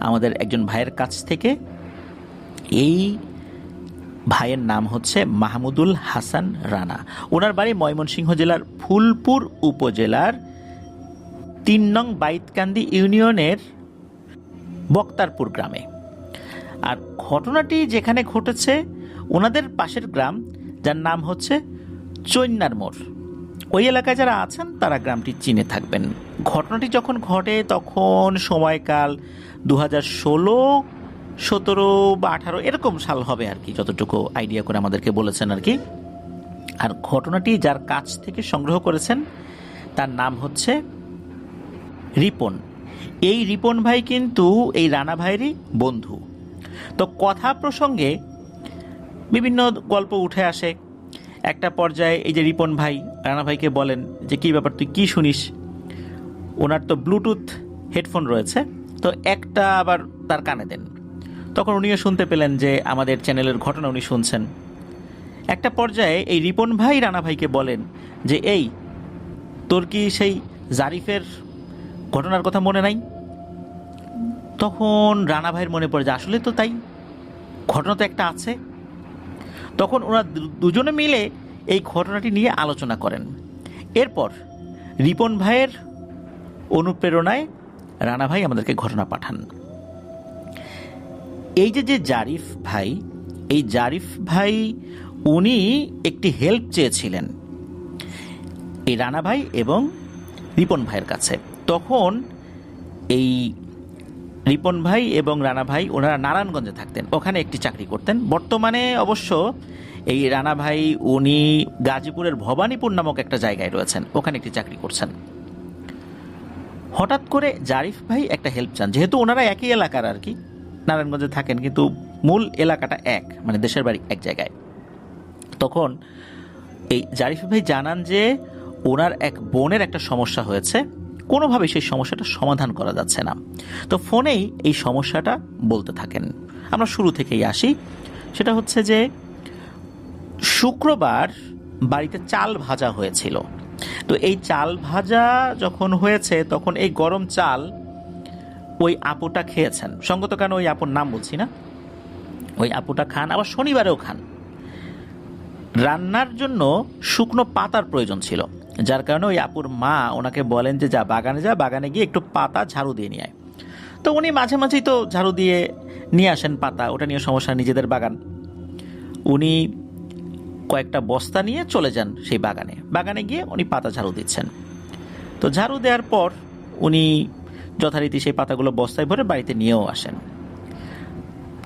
আমাদের একজন ভাইয়ের কাছ থেকে। এই ভাইয়ের নাম হচ্ছে মাহমুদুল হাসান রানা। ওনার বাড়ি ময়মনসিংহ জেলার ফুলপুর উপজেলার তিন নং বাইতকান্দি ইউনিয়নের বক্তারপুর গ্রামে। আর ঘটনাটি যেখানে ঘটেছে, ওনাদের পাশের গ্রাম, যার নাম হচ্ছে চৈন্নার মোড়। ওই এলাকায় যারা আছেন, তারা গ্রামটি চিনে থাকবেন। ঘটনাটি যখন ঘটে, তখন সময়কাল দু হাজার ষোলো, সতেরো বা আঠারো, এরকম সাল হবে আর কি, যতটুকু আইডিয়া করে আমাদেরকে বলেছেন আর কি। আর ঘটনাটি যার কাছ থেকে সংগ্রহ করেছেন, তার নাম হচ্ছে রিপন। এই রিপন ভাই কিন্তু এই রানা ভাইয়েরই বন্ধু। তো কথা প্রসঙ্গে বিভিন্ন গল্প উঠে আসে একটা পর্যায়ে এই যে রিপন ভাই, রানা ভাইকে বলেন যে, কী ব্যাপার, তুই কি শুনিস? ওনার তো ব্লুটুথ হেডফোন রয়েছে, তো একটা আবার তার কানে দেন। তখন উনিও শুনতে পেলেন যে, আমাদের চ্যানেলের ঘটনা উনি শুনছেন। একটা পর্যায়ে এই রিপন ভাই, রানা ভাইকে বলেন যে, এই, তোর কি সেই জারিফের ঘটনার কথা মনে নাই? তখন রানা ভাইয়ের মনে পড়ে যে, আসলে তো তাই। ঘটনা তো একটা আছে। তখন দু- দুজনে মিলে এই ঘটনাটি নিয়ে আলোচনা করেন। এরপর রিপন ভাইয়ের অনুপ্রেরণায় রানা ভাই আমাদেরকে ঘটনা পাঠান। এই যে যে জারিফ ভাই, এই জারিফ ভাই উনি একটি হেল্প চেয়েছিলেন এই রানা ভাই এবং রিপন ভাইয়ের কাছে। তখন এই রিপন ভাই এবং রানা ভাই, ওনারা নারায়ণগঞ্জে থাকতেন। ওখানে একটি চাকরি করতেন। বর্তমানে অবশ্য এই রানা ভাই, উনি গাজীপুরের ভবানীপুর নামক একটা জায়গায় রয়েছেন। ওখানে একটি চাকরি করছেন। হঠাৎ করে জারিফ ভাই একটা হেল্প চান। যেহেতু ওনারা একই এলাকার আর কি, নারায়ণগঞ্জে থাকেন, কিন্তু মূল এলাকাটা এক মানে দেশের বাড়ি এক জায়গায়। তখন এই জারিফ ভাই জানান যে, ওনার এক বোনের একটা সমস্যা হয়েছে। কোনোভাবে সেই সমস্যাটা সমাধান করা যাচ্ছে না। তো ফোনেই এই সমস্যাটা বলতে থাকেন। আমরা শুরু থেকেই আসি। সেটা হচ্ছে যে, শুক্রবার বাড়িতে চাল ভাজা হয়েছিল। তো এই চাল ভাজা যখন হয়েছে, তখন এই গরম চাল ওই আপুটা খেয়েছেন। সঙ্গত কেন ওই আপুর নাম বলছি না। ওই আপুটা খান, আবার শনিবারেও খান। রান্নার জন্য শুকনো পাতার প্রয়োজন ছিল। যার কারণে ওই আপুর মা ওনাকে বলেন যে যা বাগানে যা, বাগানে গিয়ে একটু পাতা ঝাড়ু দিয়ে নিয়ে আয়। তো উনি মাঝে মাঝেই তো ঝাড়ু দিয়ে নিয়ে আসেন পাতা, ওটা নিয়ে সমস্যা নিজেদের বাগান। উনি কয়েকটা বস্তা নিয়ে চলে যান সেই বাগানে। বাগানে গিয়ে উনি পাতা ঝাড়ু দিচ্ছেন। তো ঝাড়ু দেওয়ার পর উনি যথারীতি সেই পাতাগুলো বস্তায় ভরে বাড়িতে নিয়েও আসেন।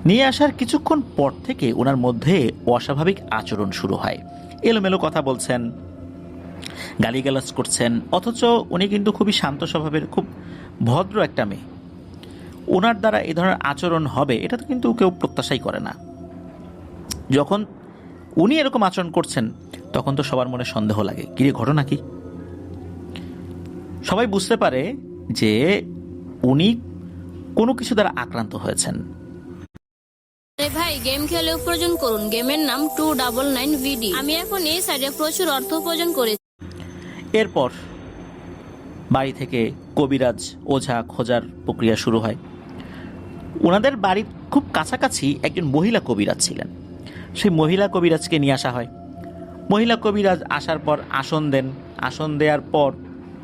নিয়ে আসার কিছুক্ষণ পর থেকে ওনার মধ্যে অস্বাভাবিক আচরণ শুরু হয়। এলোমেলো কথা বলছেন গালিগালাজ করছেন, অথচ উনি কিন্তু খুবই শান্ত স্বভাবের, খুব ভদ্র একটা মেয়ে। ওনার দ্বারা এই ধরনের আচরণ হবে, এটা তো কিন্তু কেউ প্রত্যাশাই করে না। যখন উনি এরকম আচরণ করছেন, তখন তো সবার মনে সন্দেহ লাগে কিরে ঘটনা কি? সবাই বুঝতে পারে যে উনি কোনো কিছু দ্বারা আক্রান্ত হয়েছেন। ভাই, গেম খেলে উপার্জন করুন। গেমের নাম টু ডাবল নাইন ভিডি আমি এখন এই সাইডে প্রচুর অর্থ উপার্জন করেছি। এরপর বাড়ি থেকে কবিরাজ ওঝা খোঁজার প্রক্রিয়া শুরু হয়। ওনাদের বাড়ির খুব কাছাকাছি একজন মহিলা কবিরাজ ছিলেন। সেই মহিলা কবিরাজকে নিয়ে আসা হয়। মহিলা কবিরাজ আসার পর আসন দেন। আসন দেওয়ার পর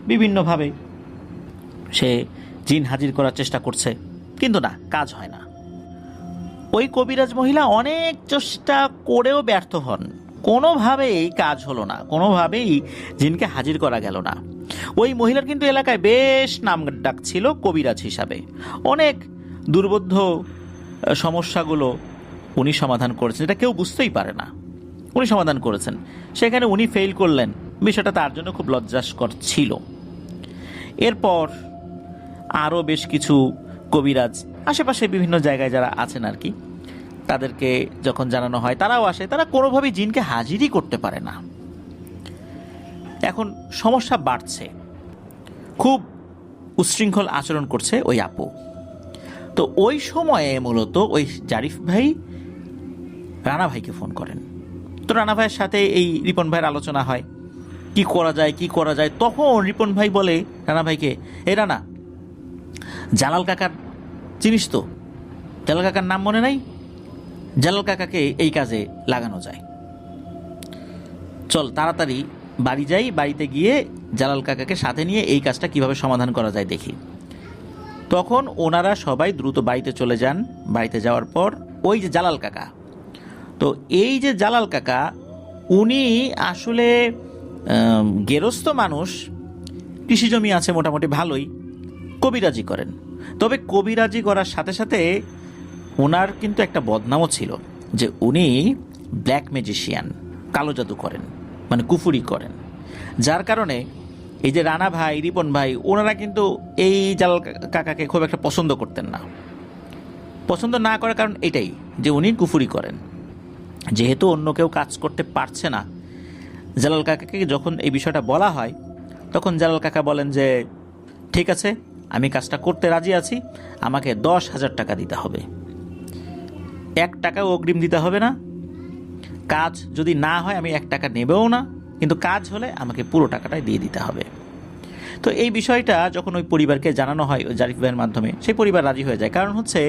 বিভিন্নভাবে সে জিন হাজির করার চেষ্টা করছে। কিন্তু না, কাজ হয় না। ওই কবিরাজ মহিলা অনেক চেষ্টা করেও ব্যর্থ হন। কোনোভাবেই কাজ হলো না, কোনোভাবেই জিনকে হাজির করা গেল না। ওই মহিলার কিন্তু এলাকায় বেশ নাম ডাক ছিল কবিরাজ হিসাবে। অনেক দুর্বোধ্য সমস্যাগুলো উনি সমাধান করেছেন এটা কেউ বুঝতেই পারে না। উনি সমাধান করেছেন। সেখানে উনি ফেল করলেন। বিষয়টা তার জন্য খুব লজ্জাস্কর ছিল। এরপর আরও বেশ কিছু কবিরাজ, আশেপাশে বিভিন্ন জায়গায় যারা আছেন আর কি তাদেরকে যখন জানানো হয়, তারাও আসে। তারা কোনোভাবেই জিনকে হাজিরই করতে পারে না। এখন সমস্যা বাড়ছে। খুব উচ্ছৃঙ্খল আচরণ করছে ওই আপু। তো ওই সময়ে মূলত ওই জারিফ ভাই রানা ভাইকে ফোন করেন। তো রানা ভাইয়ের সাথে এই রিপন ভাইয়ের আলোচনা হয়। কি করা যায়, কি করা যায়? তখন রিপন ভাই বলে রানা ভাইকে এ রানা, জালাল কাকার চিনিস তো? জালাল কাকার নাম মনে নাই? জালাল কাকাকে এই কাজে লাগানো যায়। চল তাড়াতাড়ি বাড়ি যাই বাড়িতে গিয়ে জালাল কাকাকে সাথে নিয়ে এই কাজটা কীভাবে সমাধান করা যায় দেখি। তখন ওনারা সবাই দ্রুত বাড়িতে চলে যান। বাড়িতে যাওয়ার পর ওই যে জালাল কাকা। তো এই যে জালাল কাকা উনি আসলে আম, গেরস্থ মানুষ কৃষি জমি আছে মোটামুটি ভালোই কবিরাজি করেন। তবে কবিরাজি করার সাথে সাথে ওনার কিন্তু একটা বদনামও ছিল যে উনি ব্ল্যাক ম্যাজিশিয়ান, কালো জাদু করেন মানে কুফুরি করেন। যার কারণে এই যে রানা ভাই, রিপন ভাই, ওনারা কিন্তু এই জালাল কাকাকে খুব একটা পছন্দ করতেন না। পছন্দ না করার কারণ এটাই যে উনি কুফুরি করেন। যেহেতু অন্য কেউ কাজ করতে পারছে না, জালাল কাকাকে যখন এই বিষয়টা বলা হয়, তখন জালাল কাকা বলেন যে, ঠিক আছে, আমি কাজটা করতে রাজি আছি, আমাকে দশ হাজার টাকা দিতে হবে। এক টাকাও অগ্রিম দিতে হবে না। কাজ যদি না হয় আমি এক টাকা নেবেও না, কিন্তু কাজ হলে আমাকে পুরো টাকাটাই দিয়ে দিতে হবে। তো এই বিষয়টা যখন ওই পরিবারকে জানানো হয় ওই জারিফ ভাইয়ের মাধ্যমে, সেই পরিবার রাজি হয়ে যায়। কারণ হচ্ছে,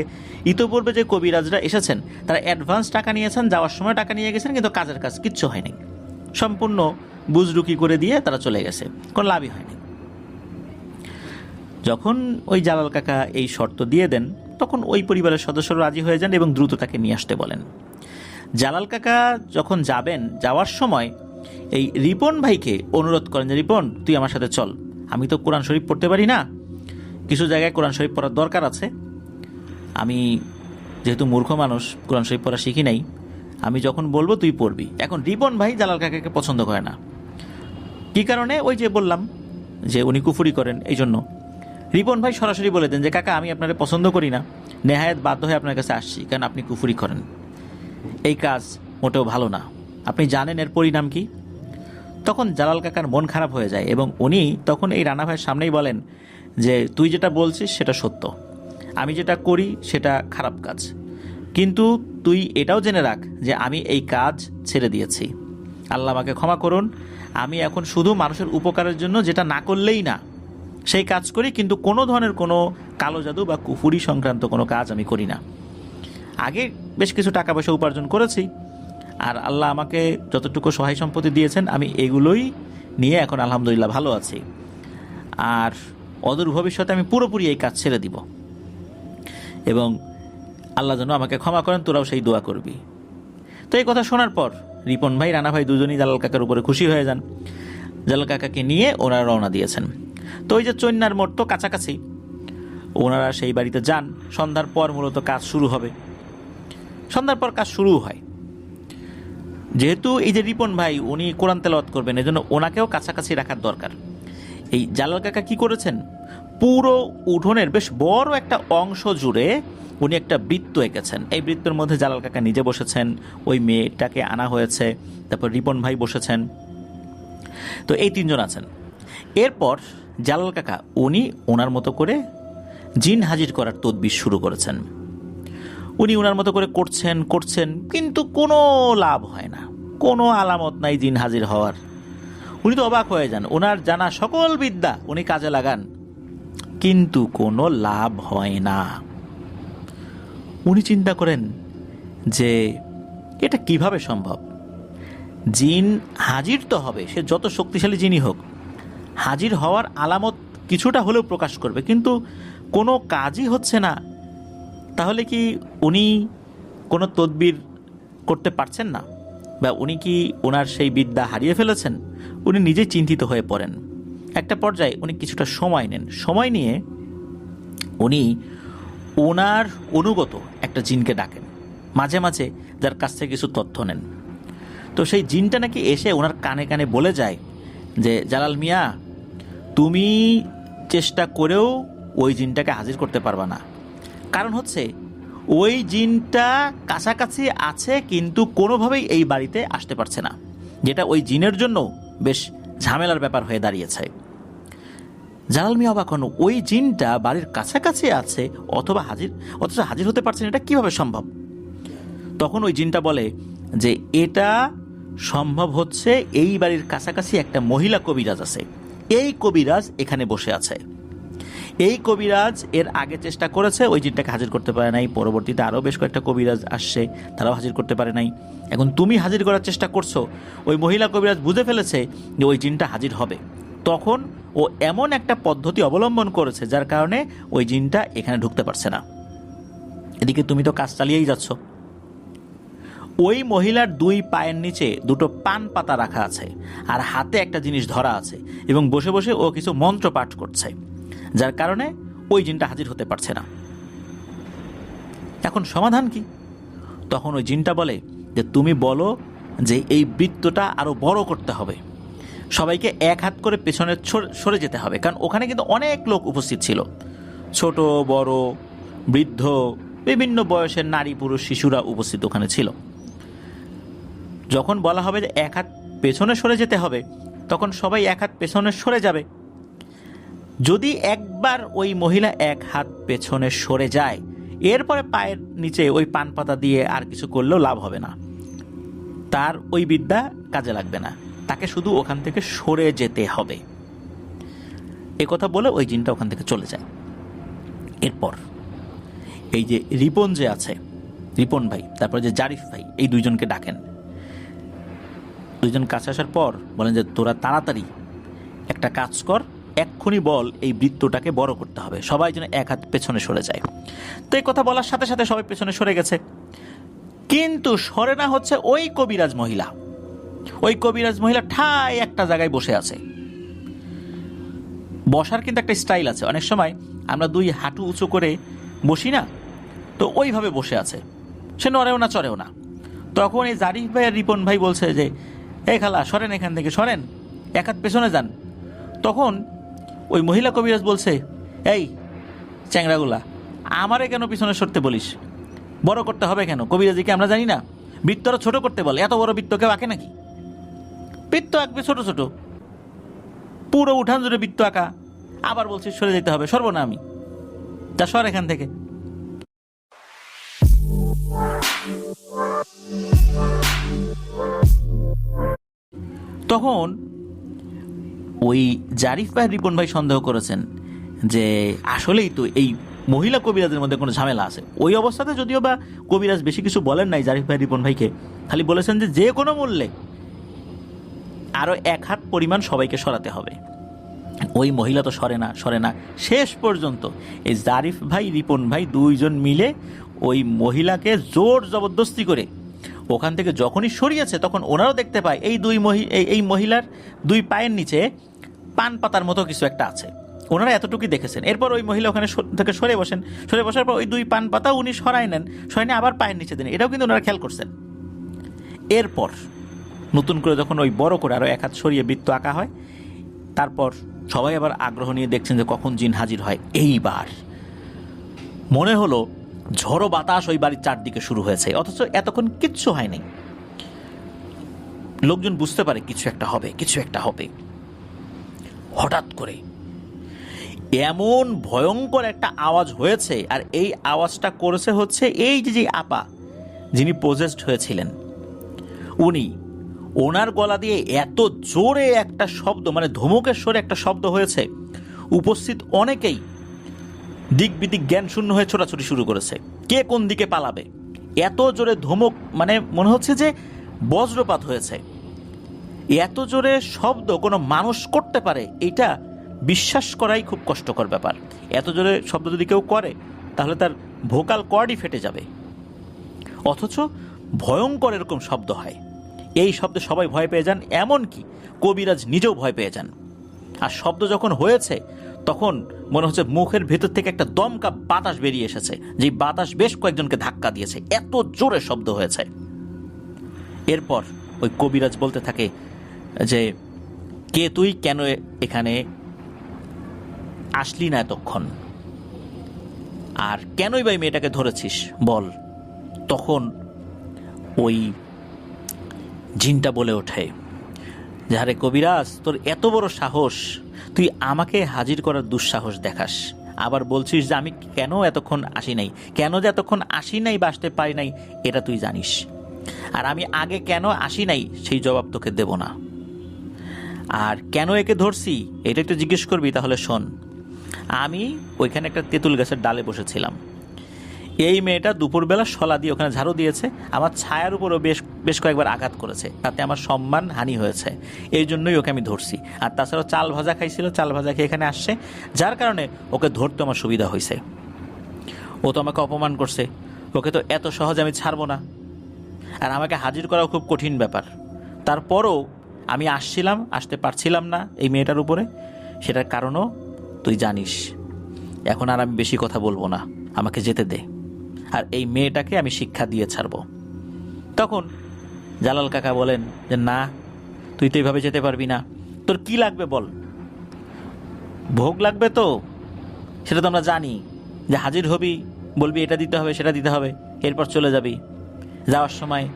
ইতোপূর্বে যে কবিরাজরা এসেছেন, তারা অ্যাডভান্স টাকা নিয়েছেন, যাওয়ার সময় টাকা নিয়ে গেছেন, কিন্তু কাজের কাজ কিচ্ছু হয়নি। সম্পূর্ণ বুজরুকি করে দিয়ে তারা চলে গেছে। কোনো লাভই হয়নি। যখন ওই জালাল কাকা এই শর্ত দিয়ে দেন তখন ওই পরিবারের সদস্যরা রাজি হয়ে যান এবং দ্রুত তাকে নিয়ে আসতে বলেন। জালাল কাকা যখন যাবেন, যাওয়ার সময় এই রিপন ভাইকে অনুরোধ করেন যে, রিপন, তুই আমার সাথে চল। আমি তো কোরআন শরীফ পড়তে পারি না। কিছু জায়গায় কোরআন শরীফ পড়ার দরকার আছে। আমি যেহেতু মূর্খ মানুষ, কোরআন শরীফ পড়া শিখি নাই। আমি যখন বলব, তুই পড়বি। এখন রিপন ভাই জালাল কাকাকে পছন্দ করে না। কি কারণে? ওই যে বললাম যে, উনি কুফুরি করেন এই জন্য রিপন ভাই সরাসরি বলে দেন যে, কাকা, আমি আপনারে পছন্দ করি না। নেহায়ত বাধ্য হয়ে আপনার কাছে আসছি, কারণ আপনি কুফুরি করেন। এই কাজ মোটেও ভালো না। আপনি জানেন এর পরিণাম কি? তখন জালাল কাকার মন খারাপ হয়ে যায় এবং উনি তখন এই রানা ভাইয়ের সামনেই বলেন যে, তুই যেটা বলছিস, সেটা সত্য। আমি যেটা করি, সেটা খারাপ কাজ। কিন্তু তুই এটাও জেনে রাখ যে, আমি এই কাজ ছেড়ে দিয়েছি। আল্লাহ আমাকে ক্ষমা করুন। আমি এখন শুধু মানুষের উপকারের জন্য যেটা না করলেই না সেই কাজ করি, কিন্তু কোনো ধরনের কোনো কালো জাদু বা কুফুরি সংক্রান্ত কোনো কাজ আমি করি না। আগে বেশ কিছু টাকা পয়সা উপার্জন করেছি, আর আল্লাহ আমাকে যতটুকু সহায় সম্পত্তি দিয়েছেন, আমি এগুলোই নিয়ে এখন আলহামদুলিল্লাহ ভালো আছি। আর অদূর ভবিষ্যতে আমি পুরোপুরি এই কাজ ছেড়ে দিব। এবং আল্লাহ যেন আমাকে ক্ষমা করেন, তোরাও সেই দোয়া করবি। তো এই কথা শোনার পর রিপন ভাই, রানা ভাই দুজনই জালাল কাকার উপরে খুশি হয়ে যান। জালাল কাকাকে নিয়ে ওরা রওনা দিয়েছেন। তো ওই যে চৈন্নার মোড় তো কাছাকাছি। ওনারা সেই বাড়িতে যান, সন্ধ্যার পর মূলত কাজ শুরু হবে। সন্ধ্যার পর কাজ শুরু হয়। যেহেতু এই যে রিপন ভাই, উনি কোরআন তেলাওয়াত করবেন, এজন্য ওনাকেও কাছাকাছি রাখার দরকার। এই জালাল কাকা কি করেছেন? পুরো উঠোনের বেশ বড় একটা অংশ জুড়ে উনি একটা বৃত্ত এঁকেছেন। এই বৃত্তর মধ্যে জালাল কাকা নিজে বসেছেন, ওই মেয়েটাকে আনা হয়েছে, তারপর রিপন ভাই বসেছেন। তো এই তিনজন আছেন। এরপর জালাল কাকা, উনি ওনার মতো করে জিন হাজির করার তদবির শুরু করেছেন। উনি ওনার মতো করে করছেন করছেন, কিন্তু কোনো লাভ হয় না। কোনো আলামত নাই জিন হাজির হওয়ার। উনি তো অবাক হয়ে যান। ওনার জানা সকল বিদ্যা উনি কাজে লাগান। কিন্তু কোনো লাভ হয় না। উনি চিন্তা করেন যে এটা কীভাবে সম্ভব? জিন হাজির তো হবে, সে যত শক্তিশালী জিনই হোক। হাজির হওয়ার আলামত কিছুটা হলেও প্রকাশ করবে। কিন্তু কোনো কাজই হচ্ছে না। তাহলে কি উনি কোনো তদবির করতে পারছেন না? বা উনি কি ওনার সেই বিদ্যা হারিয়ে ফেলেছেন? উনি নিজেই চিন্তিত হয়ে পড়েন। একটা পর্যায়ে উনি কিছুটা সময় নেন। সময় নিয়ে উনি ওনার অনুগত একটা জিনকে ডাকেন। মাঝে মাঝে যার কাছ থেকে কিছু তথ্য নেন। তো সেই জিনটা নাকি এসে ওনার কানে কানে বলে যায় যে, জালাল মিয়া তুমি চেষ্টা করেও ওই জিনটাকে হাজির করতে পারবা না। কারণ হচ্ছে, ওই জিনটা কাছাকাছি আছে কিন্তু কোনোভাবেই এই বাড়িতে আসতে পারছে না, যেটা ওই জিনের জন্য বেশ ঝামেলার ব্যাপার হয়ে দাঁড়িয়েছে। জালাল মিয়া ওই জিনটা বাড়ির কাছাকাছি আছে অথবা হাজির, অথচ হাজির হতে পারছেন এটা কীভাবে সম্ভব? তখন ওই জিনটা বলে যে, এটা সম্ভব হচ্ছে এই বাড়ির কাছাকাছি একটা মহিলা কবিরাজ আছে। এই কবিরাজ এখানে বসে আছে। এই কবিরাজ এর আগে চেষ্টা করেছে, ওই জিনটাকে হাজির করতে পারে নাই। পরবর্তীতে আরও বেশ কয়েকটা কবিরাজ আসছে, তারাও হাজির করতে পারে নাই। এখন তুমি হাজির করার চেষ্টা করছ, ওই মহিলা কবিরাজ বুঝে ফেলেছে যে ওই জিনটা হাজির হবে। তখন ও এমন একটা পদ্ধতি অবলম্বন করেছে, যার কারণে ওই জিনটা এখানে ঢুকতে পারছে না। এদিকে তুমি তো কাজ চালিয়েই যাচ্ছ। ওই মহিলার দুই পায়ের নিচে দুটো পান পাতা রাখা আছে আর হাতে একটা জিনিস ধরা আছে এবং বসে বসে ও কিছু মন্ত্র পাঠ করছে, যার কারণে ওই জিনটা হাজির হতে পারছে না। এখন সমাধান কি? তখন ওই জিনটা বলে যে, তুমি বলো যে এই বৃত্তটা আরও বড় করতে হবে। সবাইকে এক হাত করে পেছনে সরে যেতে হবে। কারণ ওখানে কিন্তু অনেক লোক উপস্থিত ছিল। ছোট, বড়, বৃদ্ধ, বিভিন্ন বয়সের নারী, পুরুষ, শিশুরা উপস্থিত ওখানে ছিল। যখন বলা হবে যে এক হাত পেছনে সরে যেতে হবে, তখন সবাই এক হাত পেছনে সরে যাবে। যদি একবার ওই মহিলা এক হাত পেছনে সরে যায়, এরপরে পায়ের নিচে ওই পান পাতা দিয়ে আর কিছু করলেও লাভ হবে না। তার ওই বিদ্যা কাজে লাগবে না। তাকে শুধু ওখান থেকে সরে যেতে হবে। কথা বলে ওই জিনটা ওখান থেকে চলে যায়। এরপর এই যে রিপন যে আছে, রিপন ভাই, তারপরে যে জারিফ ভাই, এই দুইজনকে ডাকেন। দুইজন কাছে আসার পর বলেন যে, তোরা তাড়াতাড়ি একটা কাজ কর, এক্ষুনি বল এই বৃত্তটাকে বড় করতে হবে। সবাই যেন এক হাত পেছনে সরে যায়। তো এই কথা বলার সাথে সাথে সবাই পেছনে সরে গেছে। কিন্তু সরে না হচ্ছে ওই কবিরাজ মহিলা। ওই কবিরাজ মহিলা ঠায় একটা জায়গায় বসে আছে। বসার কিন্তু একটা স্টাইল আছে। অনেক সময় আমরা দুই হাঁটু উঁচু করে বসি না, তো ওইভাবে বসে আছে। সে নড়েও না, চড়েও না। তখন এই জারিফ ভাই আর রিপন ভাই বলছে যে এই খালা, সরেন এখান থেকে, সরেন। এক হাত পেছনে যান। তখন ওই মহিলা কবিরাজ বলছে, এই চ্যাংরাগুলা আমারে কেন পিছনে সরতে বলিস? বড় করতে হবে কেন? কবিরাজিকে আমরা জানি না? বৃত্তরা ছোট করতে বলে। এত বড় বৃত্ত কেউ আঁকে নাকি? বৃত্ত আঁকবে ছোট ছোট। পুরো উঠান জুড়ে বৃত্ত আঁকা। আবার বলছিস সরে যেতে হবে, সরব না আমি। তা সর এখান থেকে। তখন ওই জারিফ ভাই, রিপন ভাই সন্দেহ করেছেন যে আসলেই তো এই মহিলা কবিরাজের মধ্যে কোনো ঝামেলা আছে। ওই অবস্থাতে যদিও বা কবিরাজ বেশি কিছু বলেন নাই জারিফ ভাই, রিপন ভাইকে, খালি বলেছেন যে যে কোনো মূল্যে আরও এক হাত পরিমাণ সবাইকে সরাতে হবে। ওই মহিলা তো সরে না সরে না। শেষ পর্যন্ত এই জারিফ ভাই, রিপন ভাই দুইজন মিলে ওই মহিলাকে জোর জবরদস্তি করে ওখান থেকে যখনই সরিয়েছে, তখন ওনারাও দেখতে পায় এই দুই মহি, এই- মহিলার দুই পায়ের নিচে পান পাতার মতো কিছু একটা আছে। ওনারা এতটুকুই দেখেছেন। এরপর ওই মহিলা ওখানে থেকে সরে বসেন। সরে বসার পর ওই দুই পান পাতা উনি সরাই নেন সরাই নিয়ে আবার পায়ের নিচে দেন। এটাও কিন্তু ওনারা খেয়াল করছেন। এরপর নতুন করে যখন ওই বড় করে আরও এক হাত সরিয়ে বৃত্ত আঁকা হয়, তারপর সবাই আবার আগ্রহ নিয়ে দেখছেন যে কখন জিন হাজির হয়। এইবার মনে হলো ঝড়ো বাতাস ওই বাড়ির চারদিকে শুরু হয়েছে, অথচ এতক্ষণ কিচ্ছু হয়নি। লোকজন বুঝতে পারে কিছু একটা হবে, কিছু একটা হবে। হঠাৎ করে এমন ভয়ঙ্কর একটা আওয়াজ হয়েছে, আর এই আওয়াজটা করেছে হচ্ছে এই যে যে আপা, যিনি পজেস্ট হয়েছিলেন। উনি ওনার গলা দিয়ে এত জোরে একটা শব্দ মানে ধমকের স্বরে একটা শব্দ হয়েছে। উপস্থিত অনেকেই দিক বিদিক জ্ঞান শূন্য হয়ে ছোটাছুটি শুরু করেছে। কে কোন দিকে পালাবে? এত জোরে ধমক মানে মনে হচ্ছে যে বজ্রপাত হয়েছে। এত জোরে শব্দ কোনো মানুষ করতে পারে, এটা বিশ্বাস করাই খুব কষ্টকর ব্যাপার। এত জোরে শব্দ যদি কেউ করে, তাহলে তার ভোকাল কর্ডই ফেটে যাবে। অথচ ভয়ঙ্কর এরকম শব্দ হয়। এই শব্দে সবাই ভয় পেয়ে যান, এমনকি কবিরাজ নিজেও ভয় পেয়ে যান। আর শব্দ যখন হয়েছে তখন মনে হচ্ছে মুখের ভেতর থেকে একটা দমকা বাতাস বেরিয়ে এসেছে। যে বাতাস বেশ কয়েকজনকে ধাক্কা দিয়েছে। এত জোরে শব্দ হয়েছে। এরপর ওই কবিরাজ বলতে থাকে যে, কে তুই কেন এখানে আসলি না এতক্ষণ? আর কেনই বা মেয়েটাকে ধরেছিস? বল। তখন ওই জিনটা বলে ওঠে। যারে কবিরাজ, তোর এত বড় সাহস, তুই আমাকে হাজির করার দুঃসাহস দেখাস। আবার বলছিস যে আমি কেন এতক্ষণ আসি নাই? কেন যে এতক্ষণ আসি নাই বা আসতে পারি নাই, এটা তুই জানিস। আর আমি আগে কেন আসি নাই, সেই জবাব তোকে দেব না। আর কেন একে ধরছি, এটা একটু জিজ্ঞেস করবি, তাহলে শোন। আমি ওইখানে একটা তেঁতুল গাছের ডালে বসেছিলাম। এই মেয়েটা দুপুরবেলা শলা দিয়ে ওখানে ঝাড়ু দিয়েছে। আমার ছায়ার উপরও বেশ বেশ কয়েকবার আঘাত করেছে। তাতে আমার সম্মান হানি হয়েছে। এই জন্যই ওকে আমি ধরছি। আর তাছাড়াও চাল ভাজা খাইছিল, চাল ভাজা খেয়ে এখানে আসছে। যার কারণে ওকে ধরতে আমার সুবিধা হয়েছে। ও তো আমাকে অপমান করছে। ওকে তো এত সহজে আমি ছাড়বো না। আর আমাকে হাজির করাও খুব কঠিন ব্যাপার। তারপরও আমি আসছিলাম, আসতে পারছিলাম না এই মেয়েটার উপরে। সেটার কারণও তুই জানিস। এখন আর আমি বেশি কথা বলব না। আমাকে যেতে দে। আর এই মেয়েটাকে আমি শিক্ষা দিয়ে ছাড়বো। তখন জালাল কাকা বলেন যে, না, তুই তো এইভাবে যেতে পারবি না। তোর কি লাগবে বল? ভোগ লাগবে তো, সেটা তো আমরা জানি। যে হাজির হবি, বলবি এটা দিতে হবে, সেটা দিতে হবে, এরপর চলে যাবি। যাওয়ার সময়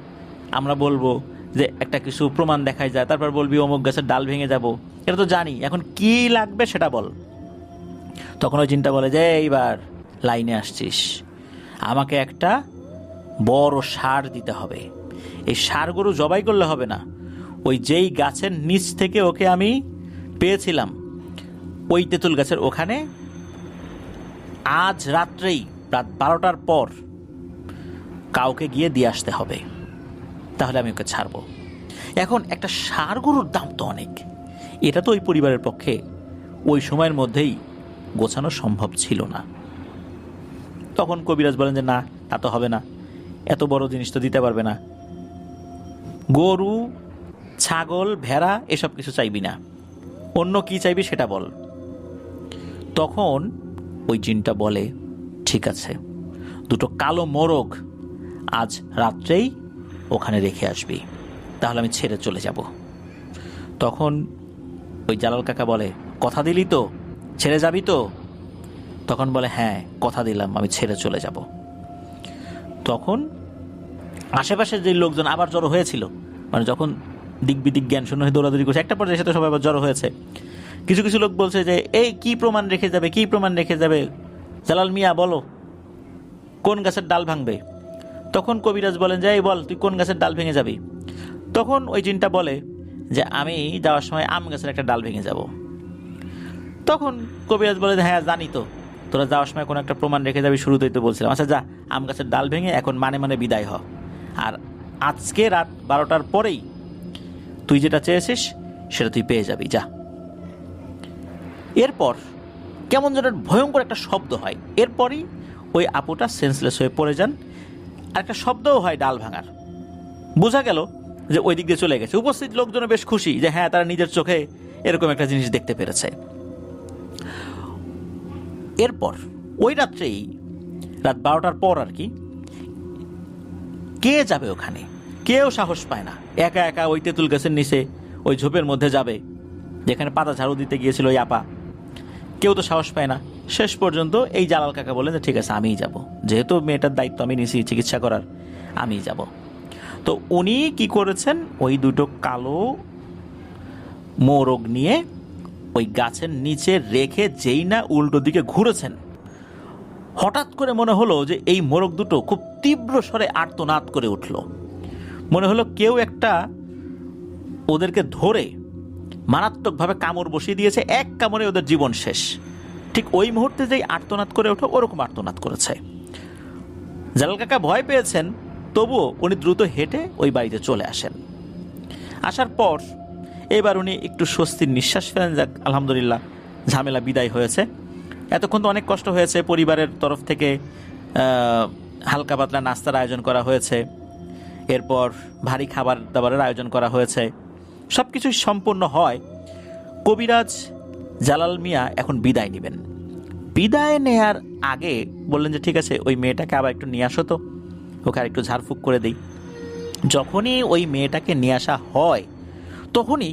আমরা বলব যে, একটা কিছু প্রমাণ দেখাই যায়, তারপর বলবি, অমুক গাছের ডাল ভেঙে যাব। এটা তো জানি, এখন কি লাগবে সেটা বল। তখন ওই চিন্তা বলে যে, এইবার লাইনে আসছিস। আমাকে একটা বড় সার দিতে হবে। এই সার গরু জবাই করলে হবে না। ওই যেই গাছের নিচ থেকে ওকে আমি পেয়েছিলাম, ওই তেঁতুল গাছের ওখানে আজ রাত্রেই রাত বারোটার পর কাউকে গিয়ে দিয়ে আসতে হবে। তাহলে আমি ওকে ছাড়বো। এখন একটা সার গরুর দাম তো অনেক। এটা তো ওই পরিবারের পক্ষে ওই সময়ের মধ্যেই গোছানো সম্ভব ছিল না। তখন কবিরাজ বলেন যে, না, তা তো হবে না। এত বড় জিনিস তো দিতে পারবে না। গরু, ছাগল, ভেড়া, এসব কিছু চাইবি না। অন্য কি চাইবি সেটা বল। তখন ওই জিনটা বলে, ঠিক আছে, দুটো কালো মোরগ আজ রাত্রেই ওখানে রেখে আসবি। তাহলে আমি ছেড়ে চলে যাব। তখন ওই জালাল কাকা বলে, কথা দিলি তো, ছেড়ে যাবি তো? তখন বলে হ্যাঁ কথা দিলাম, আমি ছেড়ে চলে যাব। তখন আশেপাশের যে লোকজন আবার জড়ো হয়েছিল মানে যখন দিক বিদিক জ্ঞান শূন্য হয়ে দৌড়াদৌড়ি করছে, একটা পর্যায়ে সাথে সবাই আবার জড়ো হয়েছে। কিছু কিছু লোক বলছে যে, এই, কি প্রমাণ রেখে যাবে, কি প্রমাণ রেখে যাবে? জালাল মিয়া, বলো, কোন গাছের ডাল ভাঙবে? তখন কবিরাজ বলেন যে, এই, বল, তুই কোন গাছের ডাল ভেঙে যাবি? তখন ওই জিনটা বলে যে, আমি যাওয়ার সময় আম গাছের একটা ডাল ভেঙে যাব। তখন কবিরাজ বলে হ্যাঁ জানি তো। তোরা যাওয়ার সময় কোনো একটা প্রমাণ রেখে যাবি, শুরুতেই তো বলছিলাম। আচ্ছা যা, আম গাছের ডাল ভেঙে এখন মানে মানে বিদায় হ। আর আজকে রাত বারোটার পরেই তুই যেটা চেয়েছিস, সেটা তুই পেয়ে যাবি, যা। এরপর কেমন যেন ভয়ঙ্কর একটা শব্দ হয়। এরপরই ওই আপুটা সেন্সলেস হয়ে পড়ে যান। আর একটা শব্দও হয় ডাল ভাঙার। বোঝা গেল যে ওই দিক দিয়ে চলে গেছে। উপস্থিত লোকজন বেশ খুশি যে হ্যাঁ তারা নিজের চোখে এরকম একটা জিনিস দেখতে পেরেছে। এরপর, ওই রাত্রেই, রাত বারোটার পর আর কি, কে যাবে ওখানে? কেউ সাহস পায় না। একা একা ওই তেঁতুল গাছের নিচে, ওই ঝোপের মধ্যে যাবে, যেখানে পাতা ঝাড়ু দিতে গিয়েছিল ওই আপা। কেউ তো সাহস পায় না। শেষ পর্যন্ত এই জালাল কাকা বলেন যে, ঠিক আছে, আমিই যাব। যেহেতু মেয়েটার দায়িত্ব, আমি নিয়েছি চিকিৎসা করার, আমিই যাব। তো উনি কি করেছেন? ওই দুটো কালো মোরগ নিয়ে ওই গাছের নিচে রেখে যেই না উল্টো দিকে ঘুরেছেন। হঠাৎ করে মনে হলো যে এই মোরগ দুটো খুব তীব্র স্বরে আর্তনাদ করে উঠল। মনে হলো কেউ একটা ওদেরকে ধরে মারাত্মকভাবে কামড় বসিয়ে দিয়েছে, এক কামড়ে ওদের জীবন শেষ। ঠিক ওই মুহূর্তে যেই আর্তনাদ করে ওঠো, ওরকম আর্তনাদ করেছে। জালাল কাকা ভয় পেয়েছেন, তবুও উনি দ্রুত হেঁটে ওই বাড়িতে চলে আসেন। আসার পর এবার উনি একটু স্বস্তির নিঃশ্বাস ফেলেন, যাক, আলহামদুলিল্লাহ, ঝামেলা বিদায় হয়েছে। এতক্ষণ তো অনেক কষ্ট হয়েছে, পরিবারের তরফ থেকে হালকা পাতলা নাস্তার আয়োজন করা হয়েছে, এরপর ভারী খাবার দাবারের আয়োজন করা হয়েছে। সব কিছুই সম্পূর্ণ হয়। কবিরাজ জালাল মিয়া এখন বিদায় নেবেন। বিদায় নেয়ার আগে বললেন যে, ঠিক আছে, ওই মেয়েটাকে আবার একটু নিয়ে আসো তো। ওকে আর একটু ঝাড়ফুঁক করে দিই। যখনই ওই মেয়েটাকে নিয়ে আসা হয় তখনই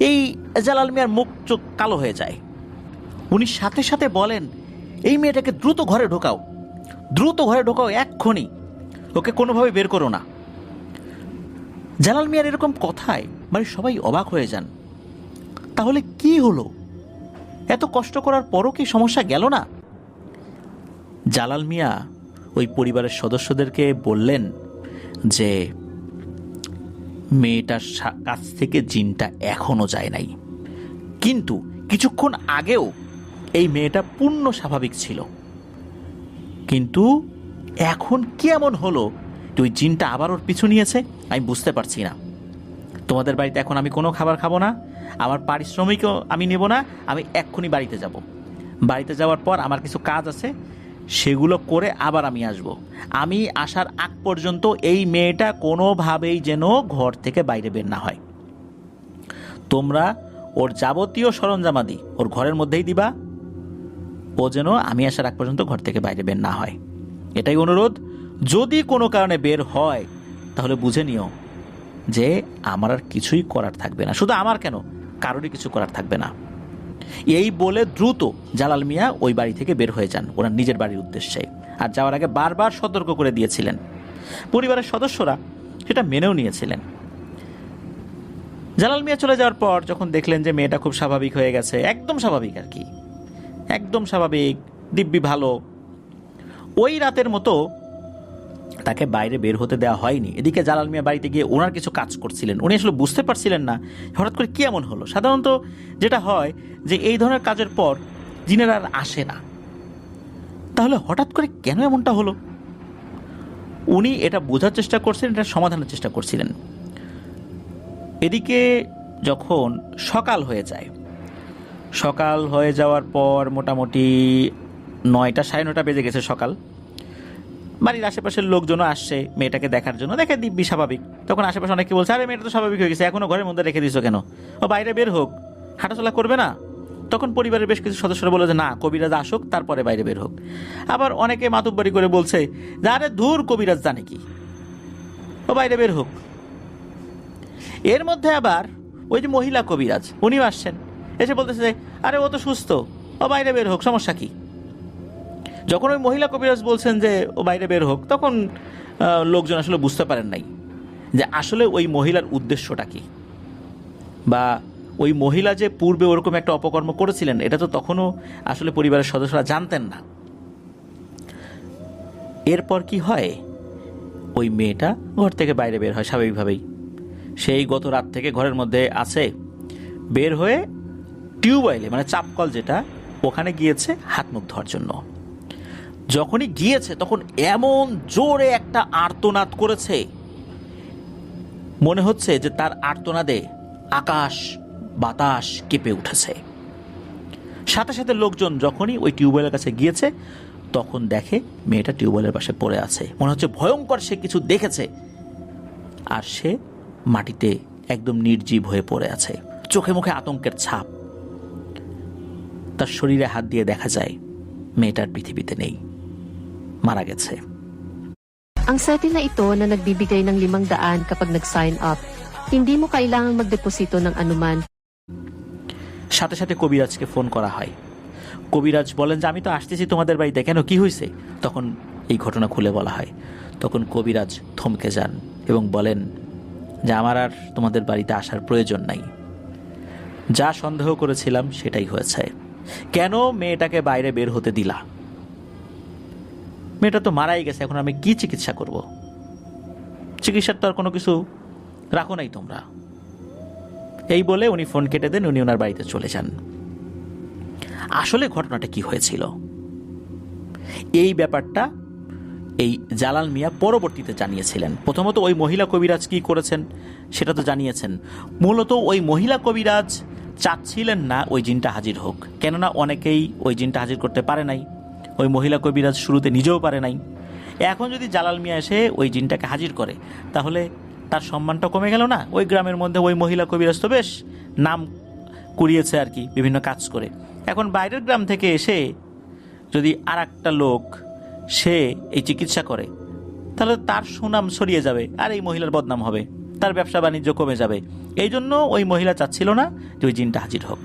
এই জালাল মিয়ার মুখ চোখ কালো হয়ে যায়। উনি সাথে সাথে বলেন, এই মেয়েটাকে দ্রুত ঘরে ঢোকাও। দ্রুত ঘরে ঢোকাও এক্ষণি ওকে কোনোভাবে বের করো না। জালাল মিয়ার এরকম কথায় মানে সবাই অবাক হয়ে যান। তাহলে কি হলো? এত কষ্ট করার পরও কি সমস্যা গেল না? জালাল মিয়া ওই পরিবারের সদস্যদেরকে বললেন যে মেয়েটার কাছ থেকে জিনটা এখনও যায় নাই। কিন্তু কিছুক্ষণ আগেও এই মেয়েটা পূর্ণ স্বাভাবিক ছিল। কিন্তু এখন কেমন হলো? যে ওই জিনটা আবার ওর পিছু নিয়েছে? আমি বুঝতে পারছি না। তোমাদের বাড়িতে এখন আমি কোনো খাবার খাব না। আমার পারিশ্রমিকও আমি নেব না। আমি এক্ষুনি বাড়িতে যাব। বাড়িতে যাওয়ার পর আমার কিছু কাজ আছে। সেগুলো করে আবার আমি আসব। আমি আসার আগ পর্যন্ত এই মেয়েটা কোনোভাবেই যেন ঘর থেকে বাইরে বের না হয়। তোমরা ওর যাবতীয় সরঞ্জামাদি ওর ঘরের মধ্যেই দিবা। ও যেন আমি আসার আগ পর্যন্ত ঘর থেকে বাইরে বের না হয়। এটাই অনুরোধ। যদি কোনো কারণে বের হয়, তাহলে বুঝে নিও যে আমার আর কিছুই করার থাকবে না। শুধু আমার কেন? কারোরই কিছু করার থাকবে না। এই বলে দ্রুত জালাল মিয়া ওই বাড়ি থেকে বের হয়ে যান। ওনার নিজের বাড়ির উদ্দেশ্যে। আর যাওয়ার আগে বারবার সতর্ক করে দিয়েছিলেন। পরিবারের সদস্যরা সেটা মেনেও নিয়েছিলেন। জালাল মিয়া চলে যাওয়ার পর যখন দেখলেন যে মেয়েটা খুব স্বাভাবিক হয়ে গেছে, একদম স্বাভাবিক আর কি। একদম স্বাভাবিক, দিব্যি ভালো। ওই রাতের মতো তাকে বাইরে বের হতে দেওয়া হয়নি। এদিকে জালাল মিয়া বাড়িতে গিয়ে ওনার কিছু কাজ করছিলেন। উনি আসলে বুঝতে পারছিলেন না, হঠাৎ করে কি এমন হলো? সাধারণত যেটা হয় যে এই ধরনের কাজের পর জিনের আর আসে না। তাহলে হঠাৎ করে কেন এমনটা হলো? উনি এটা বোঝার চেষ্টা করছিলেন, এটা সমাধানের চেষ্টা করছিলেন। এদিকে যখন সকাল হয়ে যায়, সকাল হয়ে যাওয়ার পর মোটামুটি নয়টা সাড়ে নয়টা বেজে গেছে সকাল। বাড়ির আশেপাশের লোকজনও আসছে মেয়েটাকে দেখার জন্য। দেখে দিব্যি স্বাভাবিক। তখন আশেপাশে অনেকে বলছে আরে মেয়েটা তো স্বাভাবিক হয়ে গেছে এখনও ঘরের মধ্যে রেখে দিছো কেন? ও বাইরে বের হোক হাঁটাচলা করবে না। তখন পরিবারের বেশ কিছু সদস্যরা বলে যে না কবিরাজ আসুক তারপরে বাইরে বের হোক। আবার অনেকে মাতুব্বারি করে বলছে যে আরে ধুর কবিরাজ জানে কি? ও বাইরে বের হোক। এর মধ্যে আবার ওই যে মহিলা কবিরাজ উনিও আসছেন। এসে বলতেছে যে, আরে ও তো সুস্থ ও বাইরে বের হোক সমস্যা কি? যখন ওই মহিলা কবিরাজ বলছেন যে ও বাইরে বের হোক, তখন লোকজন আসলে বুঝতে পারেন নাই যে আসলে ওই মহিলার উদ্দেশ্যটা কি। বা ওই মহিলা যে পূর্বে ওরকম একটা অপকর্ম করেছিলেন, এটা তো তখনও আসলে পরিবারের সদস্যরা জানতেন না। এরপর কি হয়? ওই মেয়েটা ঘর থেকে বাইরে বের হয় স্বাভাবিকভাবেই। সেই গত রাত থেকে ঘরের মধ্যে আছে। বের হয়ে টিউবওয়েলে মানে চাপকল যেটা, ওখানে গিয়েছে হাত মুখ ধোয়ার জন্য। যখনই গিয়েছে, তখন এমন জোরে একটা আর্তনাদ করেছে। মনে হচ্ছে যে তার আর্তনাদে আকাশ, বাতাস কেঁপে উঠেছে। সাথে সাথে লোকজন যখনই ওই টিউবওয়েলের কাছে গিয়েছে, তখন দেখে মেয়েটা টিউবওয়েলের পাশে পড়ে আছে। মনে হচ্ছে ভয়ঙ্কর সে কিছু দেখেছে। আর সে মাটিতে একদম নির্জীব হয়ে পড়ে আছে। চোখে মুখে আতঙ্কের ছাপ। তার শরীরে হাত দিয়ে দেখা যায়, মেয়েটার পৃথিবীতে নেই। মারা গেছে। Ang setting na ito na nagbibigay ng limang daan kapag nag-sign up, hindi mo kailangang magdeposito ng anuman. সাথে সাথে কবিরাজকে ফোন করা হয়। কবিরাজ বলেন যে আমি তো আসতেছি তোমাদের বাড়িতে। কেন? কি হয়েছে তখন এই ঘটনা খুলে বলা হয়। তখন কবিরাজ থমকে যান এবং বলেন যে আমার আর তোমাদের বাড়িতে আসার প্রয়োজন নাই। যা সন্দেহ করেছিলাম সেটাই হয়েছে। কেন মেয়েটাকে বাইরে বের হতে দিলা? মেয়েটা তো মারাই গেছে, এখন আমি কি চিকিৎসা করব? চিকিৎসার তো আর কোনো কিছু রাখো নাই তোমরা। এই বলে উনি ফোন কেটে দেন, উনি ওনার বাড়িতে চলে যান। আসলে ঘটনাটা কি হয়েছিল? এই ব্যাপারটা এই জালাল মিয়া পরবর্তীতে জানিয়েছিলেন। প্রথমত ওই মহিলা কবিরাজ কি করেছেন সেটা তো জানিয়েছেন। মূলত ওই মহিলা কবিরাজ চাচ্ছিলেন না ওই জিনটা হাজির হোক। কেননা অনেকেই ওই জিনটা হাজির করতে পারে নাই। ওই মহিলা কবিরাজ শুরুতে নিজেও পারে নাই। এখন যদি জালাল মিয়া এসে ওই জিনটাকে হাজির করে, তাহলে তার সম্মানটা কমে গেল না? ওই গ্রামের মধ্যে ওই মহিলা কবিরাজ তো বেশ নাম কুড়িয়েছে আর কি, বিভিন্ন কাজ করে। এখন বাইরের গ্রাম থেকে এসে যদি আর একটা লোক সে এই চিকিৎসা করে, তাহলে তার সুনাম ছড়িয়ে যাবে আর এই মহিলার বদনাম হবে, তার ব্যবসা বাণিজ্য কমে যাবে। এই জন্য ওই মহিলা চাচ্ছিল না যে ওই জিনটা হাজির হোক।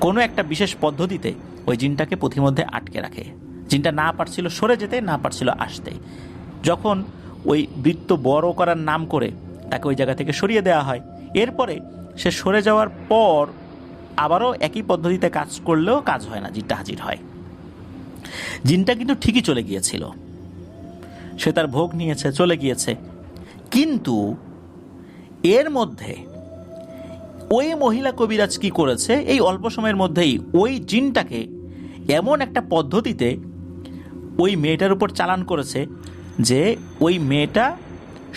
কোনো একটা বিশেষ পদ্ধতিতে ওই জিনটাকে পথিমধ্যে আটকে রাখে। জিনটা না পারছিল সরে যেতে, না পারছিল আসতে। যখন ওই বৃত্ত বড় করার নাম করে তাকে ওই জায়গা থেকে সরিয়ে দেওয়া হয়, এরপরে সে সরে যাওয়ার পর আবারও একই পদ্ধতিতে কাজ করলেও কাজ হয় না, জিনটা হাজির হয়। জিনটা কিন্তু ঠিকই চলে গিয়েছিল। সে তার ভোগ নিয়েছে, চলে গিয়েছে। কিন্তু এর মধ্যে ওই মহিলা কবিরাজ কি করেছে, এই অল্প সময়ের মধ্যেই ওই জিনটাকে এমন একটা পদ্ধতিতে ওই মেয়েটার উপর চালান করেছে যে ওই মেয়েটা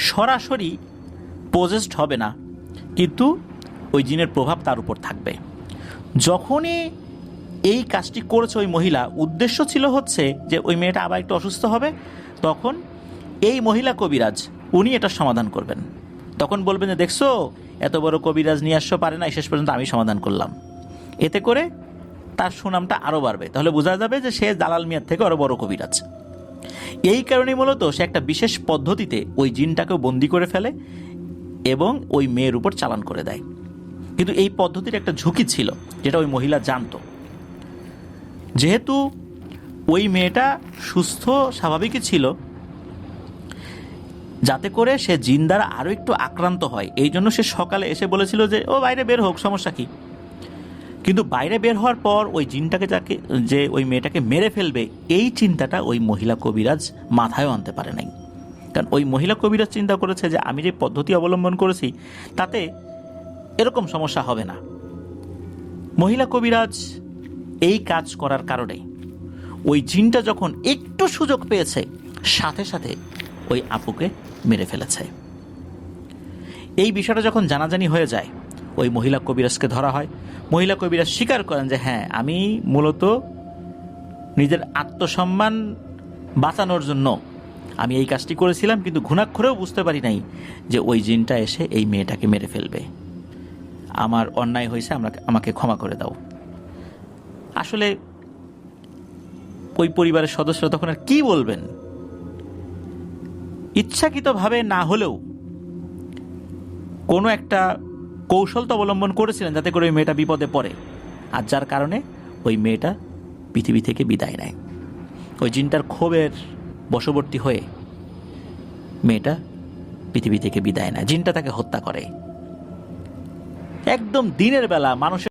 সরাসরি পজেস্ট হবে না, কিন্তু ওই জিনের প্রভাব তার উপর থাকবে। যখনই এই কাজটি করেছে ওই মহিলা, উদ্দেশ্য ছিল হচ্ছে যে ওই মেয়েটা আবার একটু অসুস্থ হবে, তখন এই মহিলা কবিরাজ, উনি এটার সমাধান করবেন। তখন বলবেন যে, দেখছ, এত বড় কবিরাজ নিয়ে আসতে পারে না শেষ পর্যন্ত আমি সমাধান করলাম। এতে করে তার সুনামটা আরও বাড়বে। তাহলে বোঝা যাবে যে সে দালাল মিয়ার থেকে আরও বড় কবিরাজ এই কারণেই মূলত সে একটা বিশেষ পদ্ধতিতে ওই জিনটাকেও বন্দি করে ফেলে এবং ওই মেয়ের উপর চালান করে দেয়। কিন্তু এই পদ্ধতির একটা ঝুঁকি ছিল, যেটা ওই মহিলা জানতো। যেহেতু ওই মেয়েটা সুস্থ, স্বাভাবিকই ছিল, যাতে করে সে জিন দ্বারা আরও একটু আক্রান্ত হয়, এই জন্য সে সকালে এসে বলেছিল যে, ও বাইরে বের হোক, সমস্যা কি? কিন্তু বাইরে বের হওয়ার পর ওই জিনটাকে যাকে, যে ওই মেয়েটাকে মেরে ফেলবে, এই চিন্তাটা ওই মহিলা কবিরাজ মাথায়ও আনতে পারে নাই। কারণ ওই মহিলা কবিরাজ চিন্তা করেছে যে আমি যে পদ্ধতি অবলম্বন করেছি, তাতে এরকম সমস্যা হবে না। মহিলা কবিরাজ এই কাজ করার কারণে ওই জিনটা যখন একটু সুযোগ পেয়েছে, সাথে সাথে ওই আপুকে মেরে ফেলেছে। এই বিষয়টা যখন জানাজানি হয়ে যায় ওই মহিলা কবিরাজকে ধরা হয়। মহিলা কবিরাজ স্বীকার করেন যে হ্যাঁ আমি মূলত নিজের আত্মসম্মান বাঁচানোর জন্য আমি এই কাজটি করেছিলাম, কিন্তু ঘুণাক্ষরেও বুঝতে পারি নাই যে ওই জিনটা এসে এই মেয়েটাকে মেরে ফেলবে। আমার অন্যায় হয়েছে, আমরা আমাকে ক্ষমা করে দাও। আসলে ওই পরিবারের সদস্যরা তখন আর কি বলবেন? ইচ্ছাকৃতভাবে না হলেও কোনো একটা কৌশল তো অবলম্বন করেছিলেন যাতে করে ওই মেয়েটা বিপদে পড়ে। আর যার কারণে ওই মেয়েটা পৃথিবী থেকে বিদায় নেয়। ওই জিনটার ক্ষোভের বশবর্তী হয়ে মেয়েটা পৃথিবী থেকে বিদায় নেয়। জিনটা তাকে হত্যা করে। একদম দিনের বেলা মানুষের